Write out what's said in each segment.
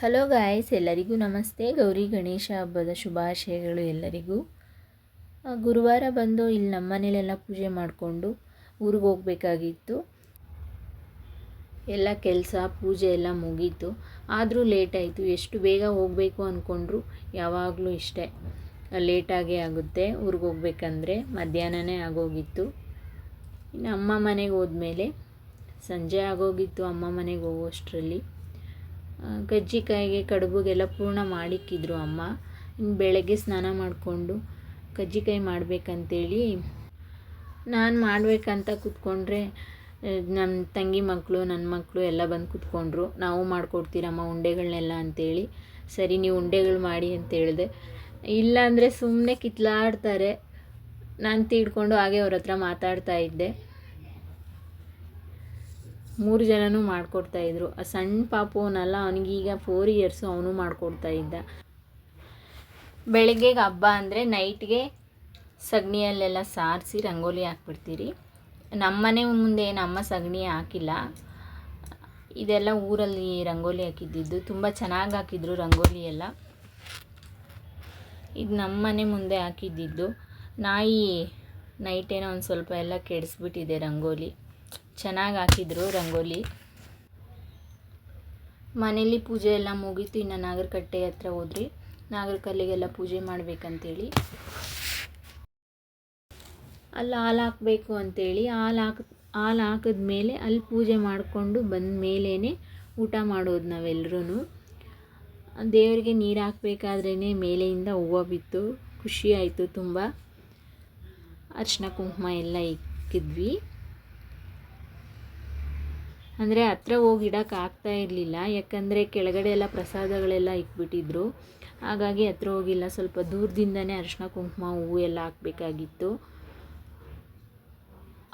Hello guys ಎಲ್ಲರಿಗೂ ನಮಸ್ತೆ. ಗೌರಿ ಗಣೇಶ ಹಬ್ಬದ ಶುಭಾಶಯಗಳು ಎಲ್ಲರಿಗೂ. ಗುರುವಾರ ಬಂದು ಇಲ್ಲಿ ನಮ್ಮ ಮನೇಲೆಲ್ಲ ಪೂಜೆ ಮಾಡಿಕೊಂಡು ಊರಿಗೆ ಹೋಗಬೇಕಾಗಿತ್ತು. ಎಲ್ಲ ಕೆಲಸ, ಪೂಜೆ ಎಲ್ಲ ಮುಗೀತು. ಆದರೂ ಲೇಟ್ ಆಯಿತು. ಎಷ್ಟು ಬೇಗ ಹೋಗಬೇಕು ಅಂದ್ಕೊಂಡ್ರು ಯಾವಾಗಲೂ ಇಷ್ಟೇ. ಲೇಟಾಗೇ ಆಗುತ್ತೆ ಊರಿಗೆ ಹೋಗ್ಬೇಕಂದ್ರೆ. ಮಧ್ಯಾಹ್ನನೇ ಆಗೋಗಿತ್ತು. ಇನ್ನು ಅಮ್ಮ ಮನೆಗೆ ಹೋದ್ಮೇಲೆ ಸಂಜೆ ಆಗೋಗಿತ್ತು ಅಮ್ಮ ಮನೆಗೆ ಹೋಗೋಷ್ಟರಲ್ಲಿ ಕಜ್ಜಿಕಾಯಿಗೆ ಕಡುಬುಗೆಲ್ಲ ಪೂರ್ಣ ಮಾಡಿಕ್ಕಿದ್ರು ಅಮ್ಮ. ಇನ್ನು ಬೆಳಗ್ಗೆ ಸ್ನಾನ ಮಾಡಿಕೊಂಡು ಕಜ್ಜಿಕಾಯಿ ಮಾಡಬೇಕಂತೇಳಿ ನಾನು ಮಾಡಬೇಕಂತ ಕೂತ್ಕೊಂಡ್ರೆ ನಮ್ಮ ತಂಗಿ ಮಕ್ಕಳು ನನ್ನ ಮಕ್ಕಳು ಎಲ್ಲ ಬಂದು ಕೂತ್ಕೊಂಡ್ರು. ನಾವು ಮಾಡಿಕೊಡ್ತೀರಮ್ಮ ಉಂಡೆಗಳನ್ನೆಲ್ಲ ಅಂತೇಳಿ. ಸರಿ, ನೀವು ಉಂಡೆಗಳು ಮಾಡಿ ಅಂತ ಹೇಳಿದೆ. ಇಲ್ಲಾಂದರೆ ಸುಮ್ಮನೆ ಕಿತ್ಲಾಡ್ತಾರೆ. ನಾನು ತೀಡ್ಕೊಂಡು ಹಾಗೆ ಅವ್ರ ಹತ್ರ ಮಾತಾಡ್ತಾ ಇದ್ದೆ. ಮೂರು ಜನನೂ ಮಾಡಿಕೊಡ್ತಾ ಇದ್ರು. ಆ ಸಣ್ಣ ಪಾಪುವನಲ್ಲ, ಅವನಿಗೀಗ ಫೋರ್ ಇಯರ್ಸು ಅವನು ಮಾಡಿಕೊಡ್ತಾ ಇದ್ದ. ಬೆಳಗ್ಗೆಗೆ ಹಬ್ಬ ಅಂದರೆ ನೈಟ್ಗೆ ಸಗಣಿಯಲ್ಲೆಲ್ಲ ಸಾರಿಸಿ ರಂಗೋಲಿ ಹಾಕ್ಬಿಡ್ತೀರಿ. ನಮ್ಮನೆ ಮುಂದೆ ನಮ್ಮ ಸಗಣಿ ಹಾಕಿಲ್ಲ. ಇದೆಲ್ಲ ಊರಲ್ಲಿ ರಂಗೋಲಿ ಹಾಕಿದ್ದಿದ್ದು. ತುಂಬ ಚೆನ್ನಾಗಿ ಹಾಕಿದ್ರು ರಂಗೋಲಿ ಎಲ್ಲ. ಇದು ನಮ್ಮನೆ ಮುಂದೆ ಹಾಕಿದ್ದಿದ್ದು. ನಾಯಿ ನೈಟೇನೋ ಒಂದು ಸ್ವಲ್ಪ ಎಲ್ಲ ಕೆಡಿಸ್ಬಿಟ್ಟಿದೆ ರಂಗೋಲಿ. ಚೆನ್ನಾಗಿ ಹಾಕಿದ್ರು ರಂಗೋಲಿ. ಮನೇಲಿ ಪೂಜೆ ಎಲ್ಲ ಮುಗೀತು, ಇನ್ನು ನಾಗರಕಟ್ಟೆ ಹತ್ರ ಹೋದ್ರಿ ನಾಗರಕಲ್ಲಿಗೆಲ್ಲ ಪೂಜೆ ಮಾಡಬೇಕಂತೇಳಿ. ಅಲ್ಲಿ ಹಾಲು ಹಾಕಬೇಕು ಅಂತೇಳಿ, ಹಾಲು ಹಾಕ್, ಹಾಲು ಹಾಕಿದ್ಮೇಲೆ ಅಲ್ಲಿ ಪೂಜೆ ಮಾಡಿಕೊಂಡು ಬಂದ ಮೇಲೇ ಊಟ ಮಾಡೋದು ನಾವೆಲ್ಲರೂ ದೇವರಿಗೆ ನೀರು ಹಾಕಬೇಕಾದ್ರೇ ಮೇಲೆಯಿಂದ ಹೂವು ಬಿತ್ತು, ಖುಷಿ ಆಯಿತು ತುಂಬ. ಅರ್ಶಿನ ಕುಂಕುಮ ಎಲ್ಲ ಇಕ್ಕಿದ್ವಿ. ಅಂದರೆ ಹತ್ರ ಹೋಗಿ ಇಡೋಕೆ ಆಗ್ತಾ ಇರಲಿಲ್ಲ. ಯಾಕಂದರೆ ಕೆಳಗಡೆ ಎಲ್ಲ ಪ್ರಸಾದಗಳೆಲ್ಲ ಇಕ್ಬಿಟ್ಟಿದ್ರು ಹಾಗಾಗಿ ಹತ್ರ ಹೋಗಿಲ್ಲ ಸ್ವಲ್ಪ ದೂರದಿಂದನೇ ಅರಿಶಿನ ಕುಂಕುಮ, ಹೂವು ಎಲ್ಲ ಹಾಕಬೇಕಾಗಿತ್ತು.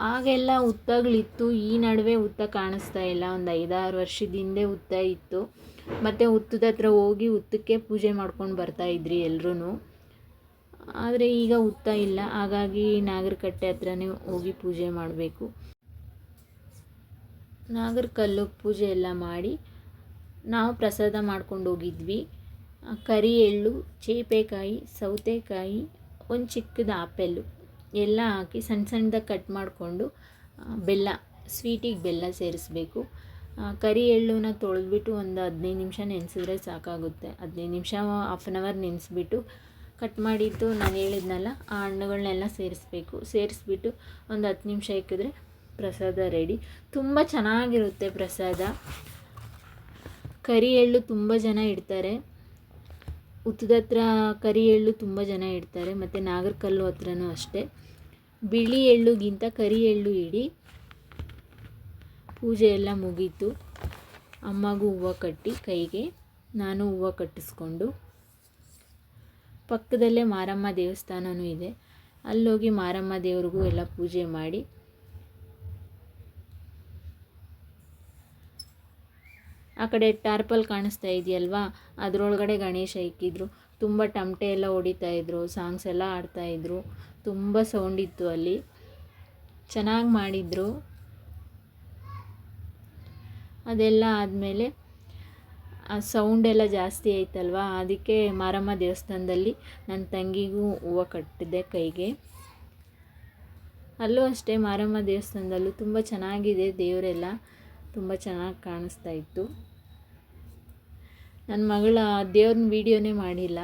ಆಗೆಲ್ಲ ಹುತ್ತಗಳಿತ್ತು ಈ ನಡುವೆ ಹುತ್ತ ಕಾಣಿಸ್ತಾ ಇಲ್ಲ. ಒಂದು ಐದಾರು ವರ್ಷದ ಹಿಂದೆ ಹುತ್ತ ಇತ್ತು. ಮತ್ತು ಹುತ್ತದ ಹತ್ರ ಹೋಗಿ ಹುತ್ತಕ್ಕೆ ಪೂಜೆ ಮಾಡ್ಕೊಂಡು ಬರ್ತಾ ಇದ್ರಿ ಎಲ್ಲರೂ ಆದರೆ ಈಗ ಹುತ್ತ ಇಲ್ಲ. ಹಾಗಾಗಿ ನಾಗರಕಟ್ಟೆ ಹತ್ರನೇ ಹೋಗಿ ಪೂಜೆ ಮಾಡಬೇಕು. ನಾಗರಕಲ್ಲು ಪೂಜೆ ಎಲ್ಲ ಮಾಡಿ ನಾವು ಪ್ರಸಾದ ಮಾಡ್ಕೊಂಡು ಹೋಗಿದ್ವಿ. ಕರಿ ಎಳ್ಳು ಚೇಪೆಕಾಯಿ, ಸೌತೆಕಾಯಿ, ಒಂದು ಚಿಕ್ಕದು ಆಪೆಲ್ಲು ಎಲ್ಲ ಹಾಕಿ ಸಣ್ಣ ಸಣ್ಣದಾಗಿ ಕಟ್ ಮಾಡಿಕೊಂಡು ಬೆಲ್ಲ, ಸ್ವೀಟಿಗೆ ಬೆಲ್ಲ ಸೇರಿಸ್ಬೇಕು. ಕರಿ ಎಳ್ಳುನ ತೊಳೆದ್ಬಿಟ್ಟು ಒಂದು ಹದಿನೈದು ನಿಮಿಷ ನೆನೆಸಿದ್ರೆ ಸಾಕಾಗುತ್ತೆ. ಹದಿನೈದು ನಿಮಿಷ ಹಾಫ್ ಆನ್ ಅವರ್ ನೆನೆಸ್ಬಿಟ್ಟು ಕಟ್ ಮಾಡಿದ್ದು ನಾನು ಹೇಳಿದ್ನಲ್ಲ, ಆ ಹಣ್ಣುಗಳನ್ನೆಲ್ಲ ಸೇರಿಸ್ಬೇಕು. ಸೇರಿಸ್ಬಿಟ್ಟು ಒಂದು ಹತ್ತು ನಿಮಿಷ ಇಕ್ಕಿದ್ರೆ ಪ್ರಸಾದ ರೆಡಿ. ತುಂಬ ಚೆನ್ನಾಗಿರುತ್ತೆ ಪ್ರಸಾದ. ಕರಿ ಎಳ್ಳು ತುಂಬ ಜನ ಇಡ್ತಾರೆ. ಉತ್ತದ ಹತ್ರ ಕರಿ ಎಳ್ಳು ತುಂಬ ಜನ ಇಡ್ತಾರೆ. ಮತ್ತು ನಾಗರಕಲ್ಲು ಹತ್ರನೂ ಅಷ್ಟೇ. ಬಿಳಿ ಎಳ್ಳುಗಿಂತ ಕರಿ ಎಳ್ಳು ಇಡಿ. ಪೂಜೆ ಎಲ್ಲ ಮುಗೀತು. ಅಮ್ಮಗೂ ಹೂವು ಕಟ್ಟಿ ಕೈಗೆ. ನಾನು ಹೂವು ಕಟ್ಟಿಸ್ಕೊಂಡು. ಪಕ್ಕದಲ್ಲೇ ಮಾರಮ್ಮ ದೇವಸ್ಥಾನವೂ ಇದೆ. ಅಲ್ಲೋಗಿ ಮಾರಮ್ಮ ದೇವ್ರಿಗೂ ಎಲ್ಲ ಪೂಜೆ ಮಾಡಿ. ಆ ಕಡೆ ಟಾರ್ಪಲ್ ಕಾಣಿಸ್ತಾ ಇದೆಯಲ್ವಾ? ಅದರೊಳಗಡೆ ಗಣೇಶ ಇಕ್ಕಿದ್ರು. ತುಂಬ ಟಮಟೆ ಎಲ್ಲ ಹೊಡಿತಾ ಇದ್ರು, ಸಾಂಗ್ಸ್ ಎಲ್ಲ ಆಡ್ತಾ ಇದ್ರು. ತುಂಬ ಸೌಂಡ್ ಇತ್ತು ಅಲ್ಲಿ. ಚೆನ್ನಾಗಿ ಮಾಡಿದರು. ಅದೆಲ್ಲ ಆದಮೇಲೆ ಆ ಸೌಂಡ್ ಎಲ್ಲ ಜಾಸ್ತಿ ಆಯ್ತಲ್ವಾ? ಅದಕ್ಕೆ ಮಾರಮ್ಮ ದೇವಸ್ಥಾನದಲ್ಲಿ ನನ್ನ ತಂಗಿಗೂ ಹೂವು ಕಟ್ಟಿದೆ ಕೈಗೆ. ಅಲ್ಲೂ ಅಷ್ಟೇ ಮಾರಮ್ಮ ದೇವಸ್ಥಾನದಲ್ಲೂ ತುಂಬ ಚೆನ್ನಾಗಿದೆ ದೇವರೆಲ್ಲ. ತುಂಬ ಚೆನ್ನಾಗಿ ಕಾಣಿಸ್ತಾ ಇತ್ತು. ನನ್ನ ಮಗಳ ದೇವ್ರನ್ನ ವೀಡಿಯೋನೇ ಮಾಡಿಲ್ಲ.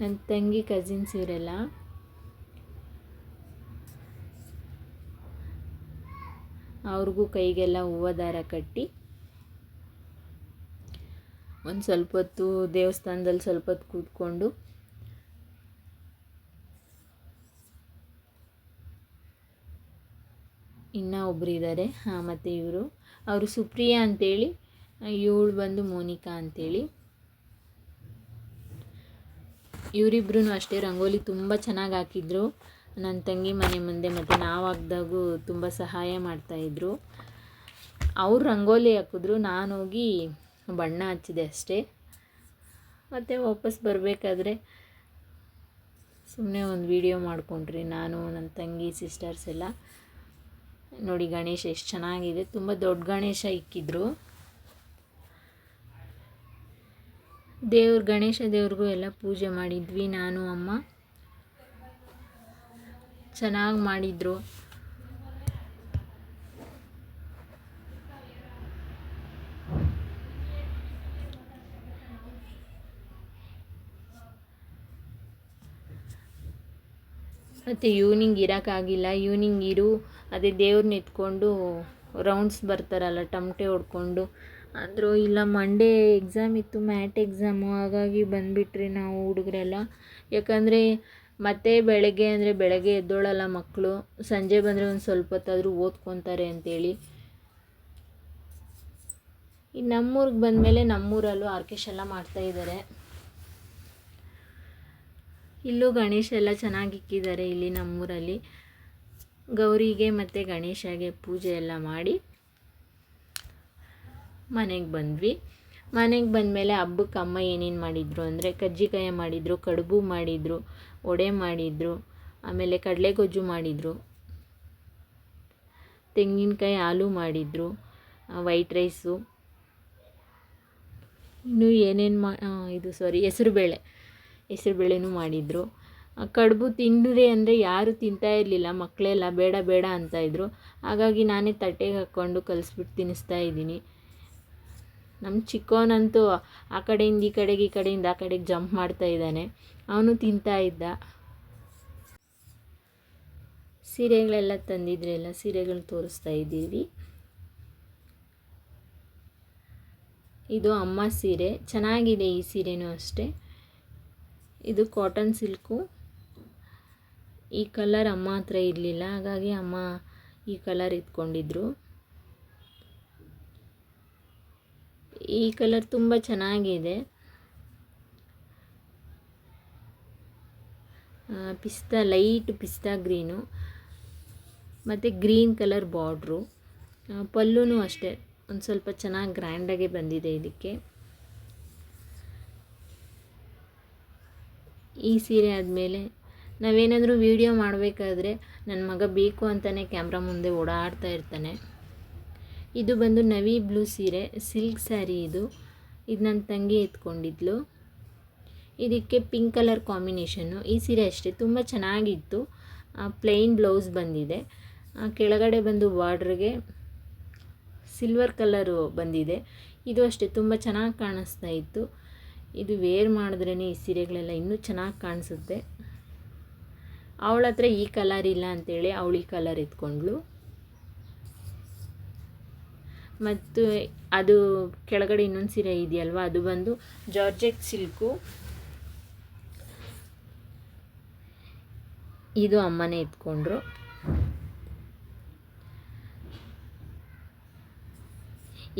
ನನ್ನ ತಂಗಿ ಕಸಿನ್ಸ್ ಇವರೆಲ್ಲ. ಅವ್ರಿಗೂ ಕೈಗೆಲ್ಲ ಹೂವು ದಾರ ಕಟ್ಟಿ. ಒಂದು ಸ್ವಲ್ಪ ಹೊತ್ತು ದೇವಸ್ಥಾನದಲ್ಲಿ ಸ್ವಲ್ಪ ಹೊತ್ತು ಕೂತ್ಕೊಂಡು ಇನ್ನೂ ಒಬ್ಬರು ಇದ್ದಾರೆ ಮತ್ತು ಇವರು. ಅವರು ಸುಪ್ರಿಯಾ ಅಂತೇಳಿ, ಇವಳು ಬಂದು ಮೋನಿಕಾ ಅಂತೇಳಿ. ಇವರಿಬ್ರು ಅಷ್ಟೇ, ರಂಗೋಲಿ ತುಂಬ ಚೆನ್ನಾಗಿ ಹಾಕಿದ್ರು. ನನ್ನ ತಂಗಿ ಮನೆ ಮುಂದೆ ಮತ್ತು ನಾವು ಹಾಕ್ದಾಗೂ ತುಂಬ ಸಹಾಯ ಮಾಡ್ತಾಯಿದ್ರು ಅವ್ರು ರಂಗೋಲಿ ಹಾಕಿದ್ರು, ನಾನು ಹೋಗಿ ಬಣ್ಣ ಹಚ್ಚಿದೆ ಅಷ್ಟೇ. ಮತ್ತು ವಾಪಸ್ ಬರಬೇಕಾದ್ರೆ ಸುಮ್ಮನೆ ಒಂದು ವಿಡಿಯೋ ಮಾಡ್ಕೊಂಡ್ರಿ, ನಾನು ನನ್ನ ತಂಗಿ ಸಿಸ್ಟರ್ಸ್ ಎಲ್ಲ. ನೋಡಿ ಗಣೇಶ ಎಷ್ಟು ಚೆನ್ನಾಗಿದೆ. ತುಂಬ ದೊಡ್ಡ ಗಣೇಶ ಇಕ್ಕಿದ್ರು. ದೇವ್ರ, ಗಣೇಶ ದೇವ್ರಿಗೂ ಎಲ್ಲ ಪೂಜೆ ಮಾಡಿದ್ವಿ. ನಾನು, ಅಮ್ಮ ಚೆನ್ನಾಗಿ ಮಾಡಿದರು. ಮತ್ತು ಇವ್ನಿಂಗ್ ಇರೋಕ್ಕಾಗಿಲ್ಲ. ಇವ್ನಿಂಗ್ ಇರು. ಅದೇ ದೇವ್ರನ್ನ ನಿಂತ್ಕೊಂಡು ರೌಂಡ್ಸ್ ಬರ್ತಾರಲ್ಲ, ಟಮಟೆ ಹೊಡ್ಕೊಂಡು. ಅಂದರು ಇಲ್ಲ ಮಂಡೇ ಎಕ್ಸಾಮ್ ಇತ್ತು, ಮ್ಯಾಟ್ ಎಕ್ಸಾಮು ಹಾಗಾಗಿ ಬಂದುಬಿಟ್ರಿ ನಾವು ಹುಡುಗರೆಲ್ಲ. ಯಾಕಂದರೆ ಮತ್ತೆ ಬೆಳಗ್ಗೆ ಅಂದರೆ ಬೆಳಗ್ಗೆ ಎದ್ದೋಳಲ್ಲ ಮಕ್ಕಳು ಸಂಜೆ ಬಂದರೆ ಒಂದು ಸ್ವಲ್ಪ ಹೊತ್ತಾದರೂ ಓದ್ಕೊತಾರೆ ಅಂತೇಳಿ. ಈ ನಮ್ಮೂರಿಗೆ ಬಂದಮೇಲೆ ನಮ್ಮೂರಲ್ಲೂ ಆರ್ಕೆಶ್ ಎಲ್ಲ ಮಾಡ್ತಾಯಿದ್ದಾರೆ ಇಲ್ಲೂ ಗಣೇಶ ಎಲ್ಲ ಚೆನ್ನಾಗಿ ಇಕ್ಕಿದ್ದಾರೆ ಇಲ್ಲಿ ನಮ್ಮೂರಲ್ಲಿ. ಗೌರಿಗೆ ಮತ್ತು ಗಣೇಶಗೆ ಪೂಜೆ ಎಲ್ಲ ಮಾಡಿ ಮನೆಗೆ ಬಂದ್ವಿ. ಮನೆಗೆ ಬಂದಮೇಲೆ ಹಬ್ಬಕ್ಕೆ ಅಮ್ಮ ಏನೇನು ಮಾಡಿದರು ಅಂದರೆ ಕಜ್ಜಿಕಾಯ ಮಾಡಿದರು, ಕಡುಬು ಮಾಡಿದರು, ವಡೆ ಮಾಡಿದರು, ಆಮೇಲೆ ಕಡಲೆಗೊಜ್ಜು ಮಾಡಿದರು, ತೆಂಗಿನಕಾಯಿ ಹಾಲು ಮಾಡಿದರು ವೈಟ್ ರೈಸು ಇನ್ನೂ ಏನೇನು ಮಾ ಇದು ಸಾರಿ ಹೆಸ್ರುಬೇಳೆ, ಹೆಸ್ರುಬೇಳೆನೂ ಮಾಡಿದರು. ಕಡುಬು ತಿಂದರೆ ಅಂದರೆ ಯಾರೂ ತಿಂತಾ ಇರಲಿಲ್ಲ ಮಕ್ಕಳೆಲ್ಲ ಬೇಡ ಬೇಡ ಅಂತ ಇದ್ದರು ಹಾಗಾಗಿ ನಾನೇ ತಟ್ಟೆಗೆ ಹಾಕ್ಕೊಂಡು ಕಲಿಸ್ಬಿಟ್ಟು ತಿನ್ನಿಸ್ತಾ ಇದ್ದೀನಿ. ನಮ್ಮ ಚಿಕ್ಕವನಂತೂ ಆ ಕಡೆಯಿಂದ ಈ ಕಡೆಗೆ, ಈ ಕಡೆಯಿಂದ ಆ ಕಡೆಗೆ ಜಂಪ್ ಮಾಡ್ತಾ ಇದ್ದಾನೆ. ಅವನು ತಿಂತಾ ಇದ್ದ. ಸೀರೆಗಳೆಲ್ಲ ತಂದಿದ್ರೆಲ್ಲ ಸೀರೆಗಳು ತೋರಿಸ್ತಾ ಇದ್ದೀವಿ. ಇದು ಅಮ್ಮ ಸೀರೆ. ಚೆನ್ನಾಗಿದೆ ಈ ಸೀರೆನೂ ಅಷ್ಟೇ. ಇದು ಕಾಟನ್ ಸಿಲ್ಕು ಈ ಕಲರ್ ಅಮ್ಮ ಹತ್ರ ಇರಲಿಲ್ಲ, ಹಾಗಾಗಿ ಅಮ್ಮ ಈ ಕಲರ್ ಇಟ್ಕೊಂಡಿದ್ರು. ಈ ಕಲರ್ ತುಂಬ ಚೆನ್ನಾಗಿದೆ. ಪಿಸ್ತಾ ಲೈಟ್ ಪಿಸ್ತಾ ಗ್ರೀನು ಮತ್ತು ಗ್ರೀನ್ ಕಲರ್ ಬಾರ್ಡ್ರು ಪಲ್ಲೂ ಅಷ್ಟೇ, ಒಂದು ಸ್ವಲ್ಪ ಚೆನ್ನಾಗಿ ಗ್ರ್ಯಾಂಡಾಗೆ ಬಂದಿದೆ ಇದಕ್ಕೆ. ಈ ಸೀರೆ ಆದಮೇಲೆ ನಾವೇನಾದರೂ ವೀಡಿಯೋ ಮಾಡಬೇಕಾದ್ರೆ ನನ್ನ ಮಗ ಬೇಕು ಅಂತಲೇ ಕ್ಯಾಮ್ರಾ ಮುಂದೆ ಓಡಾಡ್ತಾ ಇರ್ತಾನೆ. ಇದು ಬಂದು ನವಿ ಬ್ಲೂ ಸೀರೆ ಸಿಲ್ಕ್ ಸ್ಯಾರಿ ಇದು. ಇದು ನನ್ನ ತಂಗಿ ಎತ್ಕೊಂಡಿದ್ಲು. ಇದಕ್ಕೆ ಪಿಂಕ್ ಕಲರ್ ಕಾಂಬಿನೇಷನ್ನು ಈ ಸೀರೆ ಅಷ್ಟೇ, ತುಂಬ ಚೆನ್ನಾಗಿತ್ತು. ಪ್ಲೈನ್ ಬ್ಲೌಸ್ ಬಂದಿದೆ. ಕೆಳಗಡೆ ಬಂದು ಬಾರ್ಡ್ರಿಗೆ ಸಿಲ್ವರ್ ಕಲರು ಬಂದಿದೆ. ಇದು ಅಷ್ಟೇ, ತುಂಬ ಚೆನ್ನಾಗಿ ಕಾಣಿಸ್ತಾ ಇತ್ತು. ಇದು ವೇರ್ ಮಾಡಿದ್ರೇ ಈ ಸೀರೆಗಳೆಲ್ಲ ಇನ್ನೂ ಚೆನ್ನಾಗಿ ಕಾಣಿಸುತ್ತೆ. ಅವಳ ಹತ್ರ ಈ ಕಲರ್ ಇಲ್ಲ ಅಂತೇಳಿ ಅವಳು ಈ ಕಲರ್ ಎತ್ಕೊಂಡ್ಳು ಮತ್ತು ಅದು ಕೆಳಗಡೆ ಇನ್ನೊಂದು ಸೀರೆ ಇದೆಯಲ್ವ, ಅದು ಬಂದು ಜಾರ್ಜೆಟ್ ಸಿಲ್ಕು ಇದು ಅಮ್ಮನೇ ಎತ್ಕೊಂಡ್ರು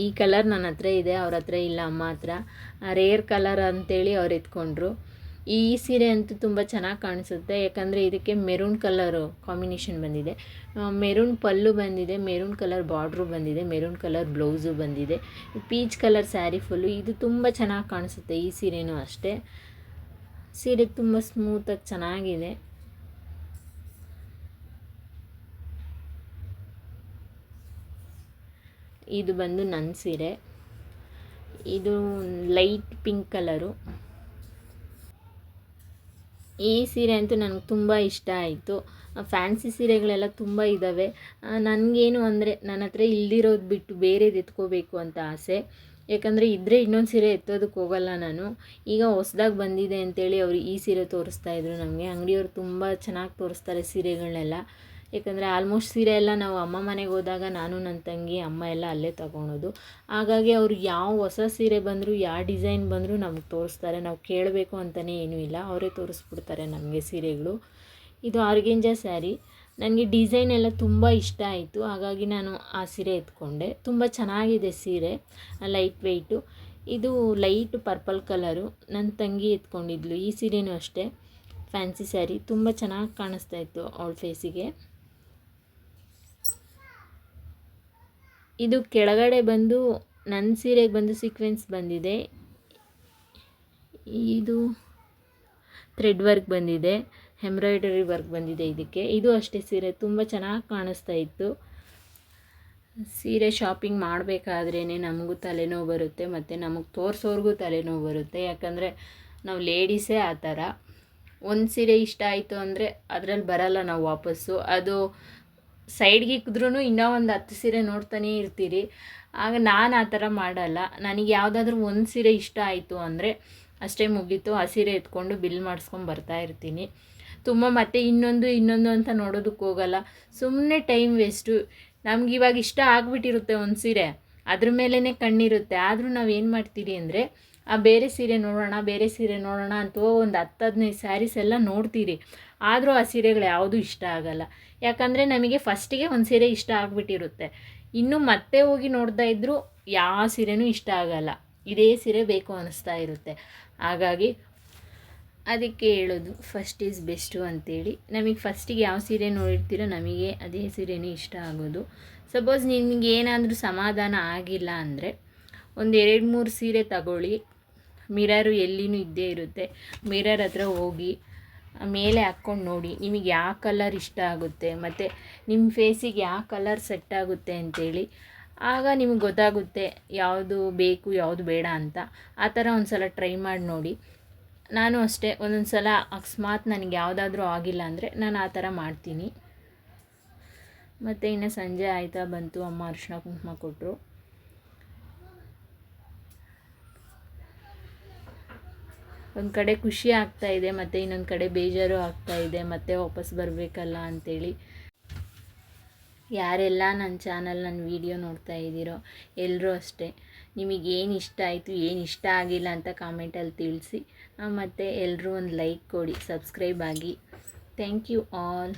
ಈ ಕಲರ್ ನನ್ನ ಹತ್ರ ಇದೆ, ಅವ್ರ ಹತ್ರ ಇಲ್ಲ ಅಮ್ಮ ಹತ್ರ. ರೇರ್ ಕಲರ್ ಅಂತೇಳಿ ಅವ್ರು ಎತ್ಕೊಂಡ್ರು ಈ ಸೀರೆ ಅಂತೂ ತುಂಬ ಚೆನ್ನಾಗಿ ಕಾಣಿಸುತ್ತೆ. ಯಾಕಂದರೆ ಇದಕ್ಕೆ ಮೆರೂನ್ ಕಲರು ಕಾಂಬಿನೇಷನ್ ಬಂದಿದೆ. ಮೆರೂನ್ ಪಲ್ಲು ಬಂದಿದೆ ಮೆರೂನ್ ಕಲರ್ ಬಾರ್ಡ್ರು ಬಂದಿದೆ ಮೆರೂನ್ ಕಲರ್ ಬ್ಲೌಸು ಬಂದಿದೆ. ಪೀಚ್ ಕಲರ್ ಸ್ಯಾರಿ ಫುಲ್ಲು ಇದು ತುಂಬ ಚೆನ್ನಾಗಿ ಕಾಣಿಸುತ್ತೆ ಈ ಸೀರೆನೂ ಅಷ್ಟೇ. ಸೀರೆ ತುಂಬ ಸ್ಮೂತಾಗಿ ಚೆನ್ನಾಗಿದೆ. ಇದು ಬಂದು ನನ್ನ ಸೀರೆ. ಇದು ಲೈಟ್ ಪಿಂಕ್ ಕಲರು ಈ ಸೀರೆ ಅಂತೂ ನನಗೆ ತುಂಬ ಇಷ್ಟ ಆಯಿತು. ಫ್ಯಾನ್ಸಿ ಸೀರೆಗಳೆಲ್ಲ ತುಂಬ ಇದ್ದಾವೆ ನನಗೇನು ಅಂದರೆ ನನ್ನ ಹತ್ರ ಇಲ್ದಿರೋದು ಬಿಟ್ಟು ಬೇರೆದು ಎತ್ಕೋಬೇಕು ಅಂತ ಆಸೆ. ಯಾಕಂದರೆ ಇದ್ದರೆ ಇನ್ನೊಂದು ಸೀರೆ ಎತ್ತೋದಕ್ಕೆ ಹೋಗಲ್ಲ ನಾನು. ಈಗ ಹೊಸ್ದಾಗಿ ಬಂದಿದೆ ಅಂತೇಳಿ ಅವರು ಈ ಸೀರೆ ತೋರಿಸ್ತಾ ಇದ್ರು ನಮಗೆ. ಅಂಗಡಿಯವ್ರು ತುಂಬ ಚೆನ್ನಾಗಿ ತೋರಿಸ್ತಾರೆ ಸೀರೆಗಳನ್ನೆಲ್ಲ ಯಾಕಂದರೆ ಆಲ್ಮೋಸ್ಟ್ ಸೀರೆ ಎಲ್ಲ ನಾವು ಅಮ್ಮ ಮನೆಗೆ ಹೋದಾಗ ನಾನು ನನ್ನ ತಂಗಿ, ಅಮ್ಮ ಎಲ್ಲ ಅಲ್ಲೇ ತಗೊಳೋದು. ಹಾಗಾಗಿ ಅವರು ಯಾವ ಹೊಸ ಸೀರೆ ಬಂದರೂ, ಯಾವ ಡಿಸೈನ್ ಬಂದರೂ ನಮ್ಗೆ ತೋರಿಸ್ತಾರೆ. ನಾವು ಕೇಳಬೇಕು ಅಂತಲೇ ಏನೂ ಇಲ್ಲ. ಅವರೇ ತೋರಿಸ್ಬಿಡ್ತಾರೆ ನಮಗೆ ಸೀರೆಗಳು. ಇದು ಆರ್ಗೆಂಜ ಸ್ಯಾರಿ. ನನಗೆ ಡಿಸೈನ್ ಎಲ್ಲ ತುಂಬ ಇಷ್ಟ ಆಯಿತು. ಹಾಗಾಗಿ ನಾನು ಆ ಸೀರೆ ಎತ್ಕೊಂಡೆ. ತುಂಬ ಚೆನ್ನಾಗಿದೆ ಸೀರೆ, ಲೈಟ್ ವೆಯ್ಟು. ಇದು ಲೈಟ್ ಪರ್ಪಲ್ ಕಲರು. ನನ್ನ ತಂಗಿ ಎತ್ಕೊಂಡಿದ್ಲು. ಈ ಸೀರೆನೂ ಅಷ್ಟೇ. Fancy saree. ತುಂಬ ಚೆನ್ನಾಗಿ ಕಾಣಿಸ್ತಾ ಇತ್ತು ಅವಳ ಫೇಸಿಗೆ. ಇದು ಕೆಳಗಡೆ ಬಂದು ನನ್ನ ಸೀರೆಗೆ ಬಂದು ಸೀಕ್ವೆನ್ಸ್ ಬಂದಿದೆ. ಇದು ಥ್ರೆಡ್ ವರ್ಕ್ ಬಂದಿದೆ ಎಂಬ್ರಾಯ್ಡರಿ ವರ್ಕ್ ಬಂದಿದೆ ಇದಕ್ಕೆ. ಇದು ಅಷ್ಟೇ ಸೀರೆ, ತುಂಬ ಚೆನ್ನಾಗಿ ಕಾಣಿಸ್ತಾ ಇತ್ತು. ಸೀರೆ ಶಾಪಿಂಗ್ ಮಾಡಬೇಕಾದ್ರೇ ನಮಗೂ ತಲೆನೋವು ಬರುತ್ತೆ, ಮತ್ತು ನಮಗೆ ತೋರಿಸೋರ್ಗೂ ತಲೆನೋವು ಬರುತ್ತೆ. ಯಾಕಂದರೆ ನಾವು ಲೇಡೀಸೇ ಆ ಥರ. ಒಂದು ಸೀರೆ ಇಷ್ಟ ಆಯಿತು ಅಂದರೆ ಅದರಲ್ಲಿ ಬರಲ್ಲ ನಾವು ವಾಪಸ್ಸು. ಅದು ಸೈಡ್ಗೆ ಇಕ್ಕಿದ್ರೂ ಇನ್ನೂ ಒಂದು ಹತ್ತು ಸೀರೆ ನೋಡ್ತಾನೇ ಇರ್ತೀರಿ. ಆಗ ನಾನು ಆ ಥರ ಮಾಡಲ್ಲ. ನನಗೆ ಯಾವುದಾದ್ರೂ ಒಂದು ಸೀರೆ ಇಷ್ಟ ಆಯಿತು ಅಂದರೆ ಅಷ್ಟೇ ಮುಗೀತು. ಆ ಸೀರೆ ಎತ್ಕೊಂಡು ಬಿಲ್ ಮಾಡಿಸ್ಕೊಂಡು ಬರ್ತಾ ಇರ್ತೀನಿ. ತುಂಬ ಮತ್ತೆ ಇನ್ನೊಂದು ಇನ್ನೊಂದು ಅಂತ ನೋಡೋದಕ್ಕೆ ಹೋಗಲ್ಲ. ಸುಮ್ಮನೆ ಟೈಮ್ ವೇಸ್ಟು. ನಮ್ಗೆ ಇವಾಗ ಇಷ್ಟ ಆಗಿಬಿಟ್ಟಿರುತ್ತೆ ಒಂದು ಸೀರೆ. ಅದ್ರ ಮೇಲೇ ಕಣ್ಣಿರುತ್ತೆ. ಆದರೂ ನಾವು ಏನು ಮಾಡ್ತೀರಿ ಅಂದರೆ ಆ ಬೇರೆ ಸೀರೆ ನೋಡೋಣ, ಬೇರೆ ಸೀರೆ ನೋಡೋಣ ಅಂತ ಒಂದು ಹತ್ತು ಹದಿನೈದು ಸ್ಯಾರೀಸ್ ಎಲ್ಲ ನೋಡ್ತೀರಿ. ಆದರೂ ಆ ಸೀರೆಗಳು ಯಾವುದೂ ಇಷ್ಟ ಆಗಲ್ಲ. ಯಾಕಂದರೆ ನಮಗೆ ಫಸ್ಟಿಗೆ ಒಂದು ಸೀರೆ ಇಷ್ಟ ಆಗಿಬಿಟ್ಟಿರುತ್ತೆ. ಇನ್ನು ಮತ್ತೆ ಹೋಗಿ ನೋಡ್ತಾ ಇದ್ದರೂ ಯಾವ ಸೀರೆನೂ ಇಷ್ಟ ಆಗಲ್ಲ. ಇದೇ ಸೀರೆ ಬೇಕು ಅನ್ನಿಸ್ತಾ ಇರುತ್ತೆ. ಹಾಗಾಗಿ ಅದಕ್ಕೆ ಹೇಳೋದು ಫಸ್ಟ್ ಈಸ್ ಬೆಸ್ಟು ಅಂತೇಳಿ. ನಮಗೆ ಫಸ್ಟಿಗೆ ಯಾವ ಸೀರೆ ನೋಡಿರ್ತೀರೋ ನಮಗೆ ಅದೇ ಸೀರೆನೇ ಇಷ್ಟ ಆಗೋದು. ಸಪೋಸ್ ನಿಮಗೆ ಏನಾದರೂ ಸಮಾಧಾನ ಆಗಿಲ್ಲ ಅಂದರೆ ಒಂದು ಎರಡು ಮೂರು ಸೀರೆ ತಗೊಳ್ಳಿ. ಮಿರರು ಎಲ್ಲಿನೂ ಇದ್ದೇ ಇರುತ್ತೆ. ಮಿರರ್ ಹತ್ರ ಹೋಗಿ ಮೇಲೆ ಹಾಕ್ಕೊಂಡು ನೋಡಿ, ನಿಮಗೆ ಯಾವ ಕಲರ್ ಇಷ್ಟ ಆಗುತ್ತೆ, ಮತ್ತು ನಿಮ್ಮ ಫೇಸಿಗೆ ಯಾವ ಕಲರ್ ಸೆಟ್ ಆಗುತ್ತೆ ಅಂತೇಳಿ. ಆಗ ನಿಮಗೆ ಗೊತ್ತಾಗುತ್ತೆ ಯಾವುದು ಬೇಕು, ಯಾವುದು ಬೇಡ ಅಂತ. ಆ ಥರ ಒಂದು ಸಲ ಟ್ರೈ ಮಾಡಿ ನೋಡಿ. ನಾನು ಅಷ್ಟೇ ಒಂದೊಂದು ಸಲ ಅಕಸ್ಮಾತ್ ನನಗೆ ಯಾವುದಾದ್ರೂ ಆಗಿಲ್ಲ ಅಂದರೆ ನಾನು ಆ ಥರ ಮಾಡ್ತೀನಿ. ಮತ್ತು ಇನ್ನು ಸಂಜೆ ಆಯಿತಾ ಬಂತು, ಅಮ್ಮ ಅರಿಶಿನ ಕುಂಕುಮ ಕೊಟ್ಟರು ಒಂದು ಕಡೆ ಖುಷಿ ಆಗ್ತಾ ಇದೆ, ಮತ್ತು ಇನ್ನೊಂದು ಕಡೆ ಬೇಜಾರು ಆಗ್ತಾ ಇದೆ, ಮತ್ತೆ ವಾಪಸ್ ಬರಬೇಕಲ್ಲ ಅಂಥೇಳಿ ಯಾರೆಲ್ಲ ನನ್ನ ಚಾನಲ್ ನನ್ನ ವೀಡಿಯೋ ನೋಡ್ತಾ ಇದ್ದೀರೋ ಎಲ್ಲರೂ ಅಷ್ಟೇ. ನಿಮಗೆ ಏನು ಇಷ್ಟ ಆಯಿತು, ಏನು ಇಷ್ಟ ಆಗಿಲ್ಲ ಅಂತ ಕಾಮೆಂಟಲ್ಲಿ ತಿಳಿಸಿ. ಮತ್ತು ಎಲ್ಲರೂ ಒಂದು ಲೈಕ್ ಕೊಡಿ ಸಬ್ಸ್ಕ್ರೈಬ್ ಆಗಿ. Thank you all